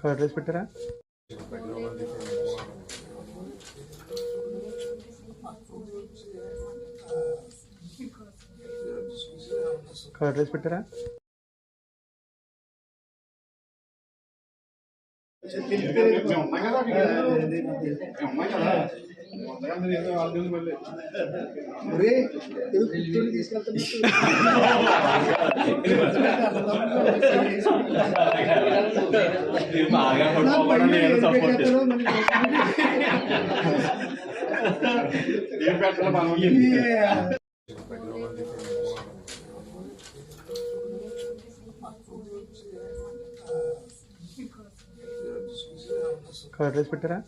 Colour rice పెట్టారా? Colour rice పెట్టారా? తీసుకెళ్తా బాగా పడుకోవడం నేను సపోర్ట్ ఏం పెట్టాలి మనం కర్డ్ రైస్ పెట్టారా?